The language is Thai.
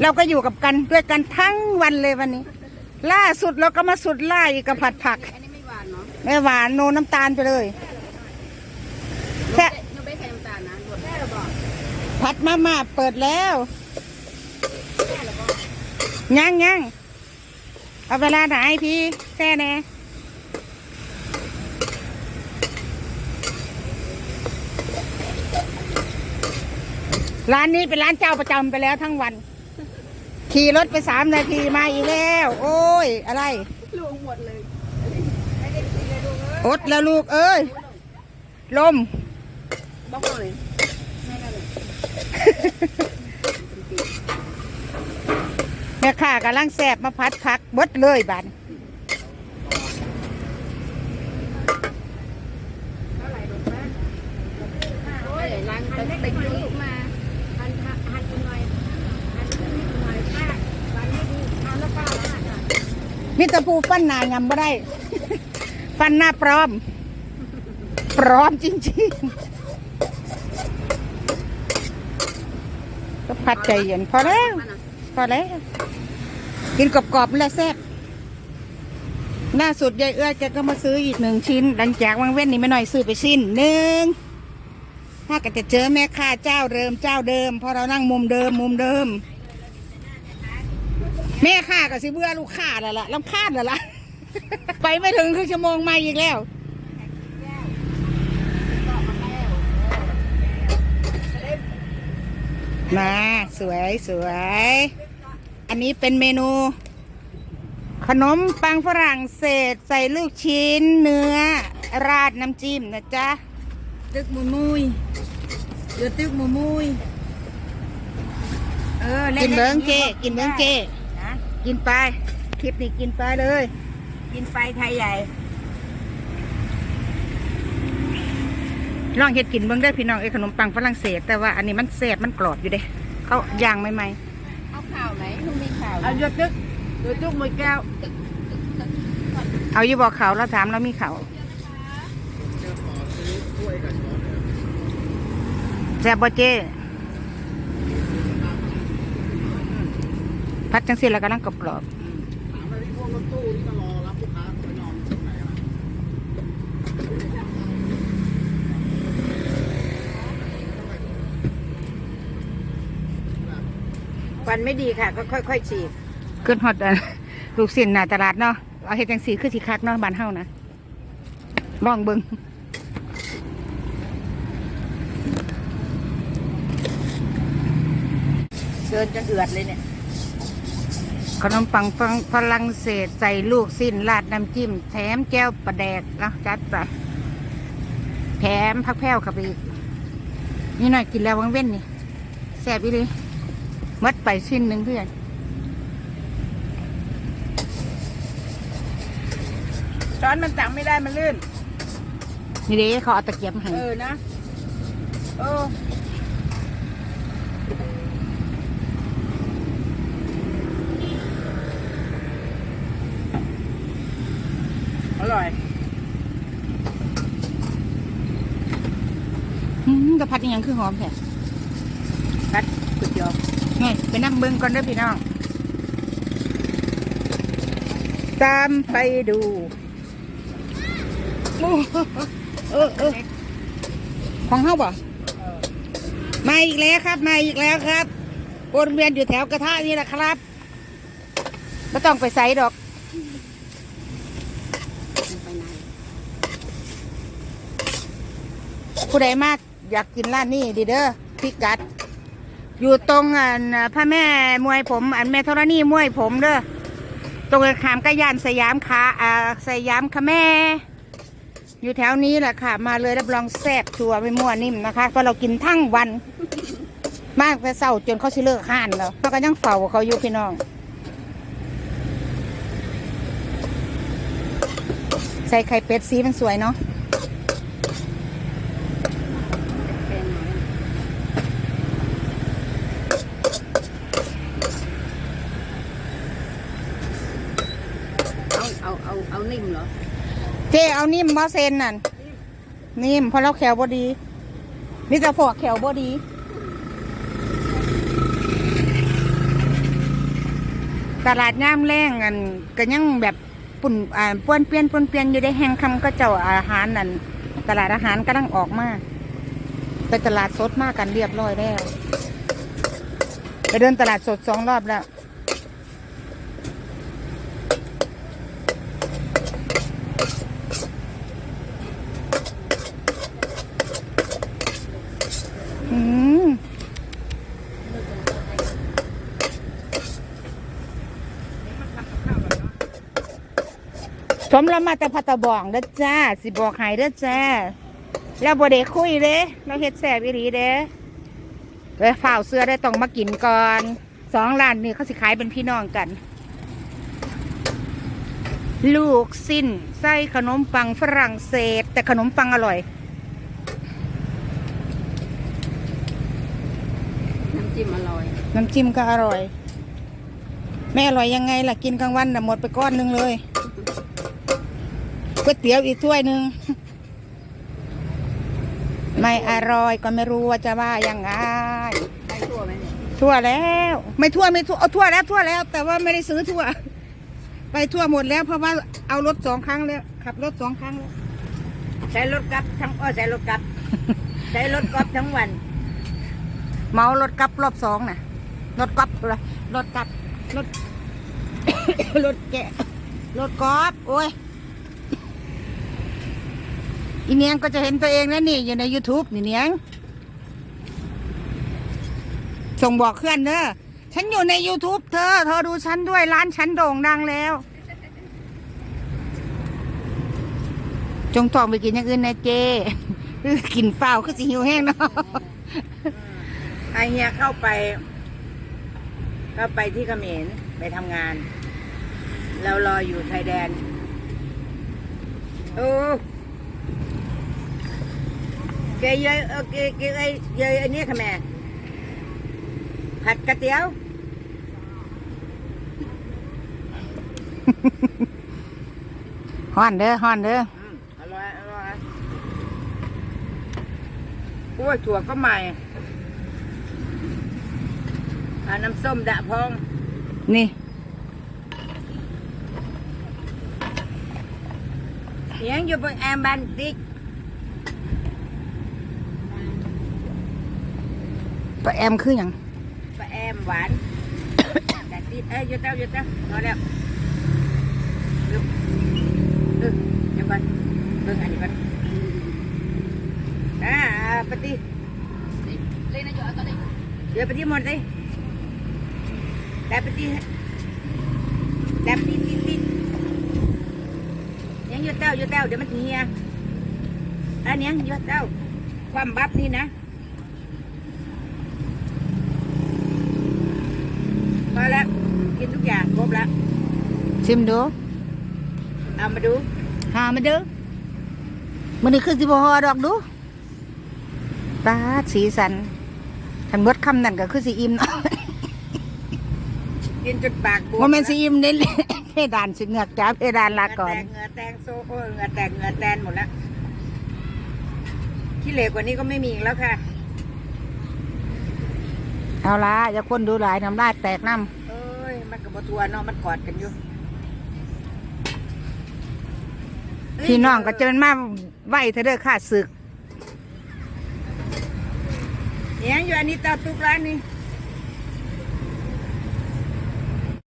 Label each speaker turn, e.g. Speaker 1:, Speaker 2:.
Speaker 1: เราก็อยู่กับกันด้วยกันทั้งวันเลยวันนี้ ล่าสุดเราก็มาสุดล่าอีกกับผัดผัก
Speaker 2: อันนี้ไม่หวานเนาะ
Speaker 1: ไม่หวานโนน้ำตาลไปเลยแค่
Speaker 2: หนูไม่ใส่น้ำตาลนะรวมแค่ระบอก
Speaker 1: ผัดมาม่าเปิดแล้วยังยังเอาเวลาไหนพี่แค่แน่ร้านนี้เป็นร้านเจ้าประจำไปแล้วทั้งวัน ขี่รถไปสามนาทีมาอีกแล้ว โอ้ย อะไร
Speaker 2: ลวงหมดเลย
Speaker 1: อดแล้วลูกเอ้ย ลม
Speaker 2: บอกเลยไม่ได้เลย
Speaker 1: แม่ข้ากำลังแสบมาพัดพักเบดเลยบัน
Speaker 2: เท่าไหร่ดอกแม่โอ้ยล้างไปไปจุกมาหันหันอีกหน่อยหันอีกหน่อยป้าวันนี้ดีทานแล้วป้าป้า
Speaker 1: มิตรภูฟันหนายำบ่ได้ ฟันหน้าปลอมปลอมจริงๆก็พัดใจเย็นพอแล้ว พอแล้ว กินกรอบๆแล้วแซ่บล่าสุดยายเอื้อแกก็มาซื้ออีกหนึ่งชิ้น หลังจากวังเว้นนี่ไม่หน่อยซื้อไปชิ้นหนึ่งถ้าก็จะเจอแม่ค้าเจ้าเดิมเจ้าเดิมพราะเรานั่งมุมเดิมมุมเดิม แม่ค้าก็สิเบื่อลูกค้าแล้วล่ะลำคาญแล้วล่ะ ไปไม่ถึงครึ่งชั่วโมงมาอีกแล้ว มาสวยสวย อันนี้เป็นเมนู ขนมปังฝรั่งเศสใส่ลูกชิ้นเนื้อ ราดน้ำจิ้มนะจ๊ะ
Speaker 2: ตึกมุยมุยเดี๋ยวตึกมุยมุยเออ
Speaker 1: กินเบิ้งเจกินเบิ้งเจ
Speaker 2: นะ
Speaker 1: กินไป คลิปนี้กินไปเลย
Speaker 2: กินไฟไทยใหญ่
Speaker 1: ลองเฮ็ดกินเบิ้งได้อพี่น้องไอ้ขนมปังฝรั่งเศส แต่ว่าอันนี้มันแสบมันกรอบอยู่เด้เขาย่างใหม่
Speaker 2: เอาข่าวไหมลุงมีข่าว
Speaker 1: ๆ
Speaker 2: เอาเยอะตึกเดี๋ยวตึกมวยแก้ว
Speaker 1: เอาอยู่บอกเขาเราถามเรามีเขาแซ่บบ่เจ พัดจังสิแล้วกำลังกรอบๆ
Speaker 2: ฟันไม่ดีค่ะ ก็ค่อยๆฉีด
Speaker 1: ขึ้นฮอดอัน ลูกสินหน้าตลาดเนาะเอาเฮ็ดจังสีคือสิคักเนาะบ้านเฮานะลองเบิ่ง
Speaker 2: เดินจนเอือดเลยเนี่ย
Speaker 1: ขนมปังฝรั่งฝรั่งเศสใส่ลูกสิ้นราดน้ำจิ้ม แถมแก้วปลาแดกเนาะจัดไปแถมพักแพ้วเข้าไปอีก นี่หน่อยกินแล้ววังเว้นนี่แซ่บอีหลีหมัดไปชิ้นหนึ่งเพื่อน
Speaker 2: ช้อนมันตังไม่ได้มันลื่น
Speaker 1: นี่เด้เขาเอาตะเกียบมาให้
Speaker 2: เออนะเอ ร่อย
Speaker 1: อืมกระพัดอิหยังคือหอมแท้
Speaker 2: พัดก๋วยเตี๋ยว
Speaker 1: นี่ไปนั่งเบิ่งก่อนเด้อพี่น้อง ตามไปดูโอ้เออเออของเฮาบ่
Speaker 2: เออ
Speaker 1: มาอีกแล้วครับ มาอีกแล้วครับวนเวียนอยู่แถวกระทะนี่แหละครับไม่ต้องไปใส่ดอก
Speaker 2: มันไปไหน
Speaker 1: ผู้ใดมากอยากกินร้านนี้ดีเด้อพิกัด อยู่ตรงอันพระแม่มวยผม อันแม่ธรณีมวยผมเด้อตรงขามกระยานสยามขาอ่าสยามคะแม่ อยู่แถวนี้แหละค่ะ มาเลยรับรองแซ่บชัวร์ไม่มั่วนิ่มนะคะเพราะเรากินทั้งวัน มากแต่เศร้าจนเขาสิเลิกห้านแล้วเขาก็ยังเฝ้าเขาอยู่พี่น้อง ใส่ไข่เป็ดสีมันสวยเนาะ
Speaker 2: เป็นไหน เอาเอานิ่มเหรอ
Speaker 1: เจ๊เอานิ่มมอเซนนั่น นิ่มเพราะเราแขวบดีนี่จะพวกแขวบดีตลาดย่ามแรงอันก็ยังแบบปุ่นอ่าป้วนเปี้ยนป้วนเปี้ยนอยู่ได้แห้งคำก็เจ้าอาหารนั่นตลาดอาหารกำลังออกมาไปตลาดสดมากกันเรียบร้อยแล้ว ไปเดินตลาดสดสองรอบแล้ว มเรามาแต่พัตตะบองเด้อจ้า สิบอกใหายเด้อจ้า แล้วบ่ได้คุยเด้เราเฮ็ดแซ่บอีหลีเด้เลยฝ่าวเสื้อได้ต้องมากินก่อนสองร้านนี่เขาสิขายเป็นพี่น้องกัน ลูกสิ้นไส้ขนมปังฝรั่งเศส แต่ขนมปังอร่อย
Speaker 2: น้ำจิ้มอร่อย
Speaker 1: น้ำจิ้มก็อร่อยไม่อร่อยยังไงล่ะกินกลางวันน่ะหมดไปก้อนหนึงเลย ก๋วยเตี๋ยวอีกถ้วยหนึ่งไม่อร่อยก็ไม่รู้ว่าจะว่ายังไง
Speaker 2: ได้ทั่วไหมเนี่ย
Speaker 1: ทั่วแล้ว ไม่ทั่วไม่ทั่วเอาทั่วแล้วทั่วแล้ว แต่ว่าไม่ได้ซื้อทั่ว ไปทั่วหมดแล้ว เพราะว่าเอารถสองครั้งแล้วขับรถสองครั้งแล้ว
Speaker 2: ใช้รถกลับทั้งอ้อใช้รถกลับ ใช้รถกลับทั้งวัน
Speaker 1: เมารถกลับรอบสองน่ะรถกลับเลยรถกลับรถรถแกะรถกอล์ฟโอ้ย อีเนียงก็จะเห็นตัวเองนะนี่อยู่ใน YouTube นี่เนียง ส่งบอกเพื่อนเด้อฉันอยู่ใน YouTube เธอ เธอดูฉันด้วยร้านฉันโด่งดังแล้ว จงทองไปกินอย่างอื่นนะเจกินเฝ้าคือสิหิวแห้งเนาะ
Speaker 2: ไอเฮียเข้าไป เข้าไปที่เขมรไปทำงาน เรารออยู่ชายแดน โอ้ เกยเยยเออเกยเกยเอ้ยเยยอันนี้ค่ะแม่ผัดกระเตี๋ยว
Speaker 1: ฮ้อนเด้อฮ้อนเด้อ
Speaker 2: อืมอร่อยอร่อยโอ้ยถั่วก็ใหม่อ่าน้ำส้มดะพอง
Speaker 1: นี่
Speaker 2: เสียงอยู่บนแอมบันติก
Speaker 1: ปลาแอมคืออย่าง
Speaker 2: ปลาแอมหวานแต่ติดเอ้ยหยุดแล้วหยุดแล้วพอแล้วเดี๋ยวเออเดี๋ยวก่อนเบิ่งอันนี้ก่อนอ่าปฏิเลยนะหยุดี๋ยวปฏิหมดเลยแต่ปฏิแต่ปฏิติดติดยังหยุดเต้าหยุดเต้าเดี๋ยวมันเหียอันนี้หยุดเต้าความบับนี่นะ พอแล้ว กินทุกอย่างครบแล้ว
Speaker 1: ชิมดู
Speaker 2: เอามาดู
Speaker 1: หามาเด้อมันนี่คือสิบหอดอกดูปลาดสีสันทันเบิดคำนั่นก็คือสีอิ่มเนาะ
Speaker 2: กินจนปากบวม
Speaker 1: โมเมนสีอิ่มเน้นเพดานสิเหงือกจ้าเพดานลาก่อน
Speaker 2: เหงื่อแตกเหงื่อแตงโซ่โอ้ยเหงื่อแตกเหงื่อแตนหมดแล้วที่เหลวกว่านี้ก็ไม่มีอีกแล้วค่ะ
Speaker 1: เอาละอย่าคนดูหลายน้ำลายแตกน้
Speaker 2: เอ้ย มันกับบัวเนาะมันกอดกันอยู่ำ
Speaker 1: พี่น้องก็เจริญมาไหวเธอเด้อค่ะศึก
Speaker 2: เนี่ยอยู่อันนี้ตาตุกร้านนี่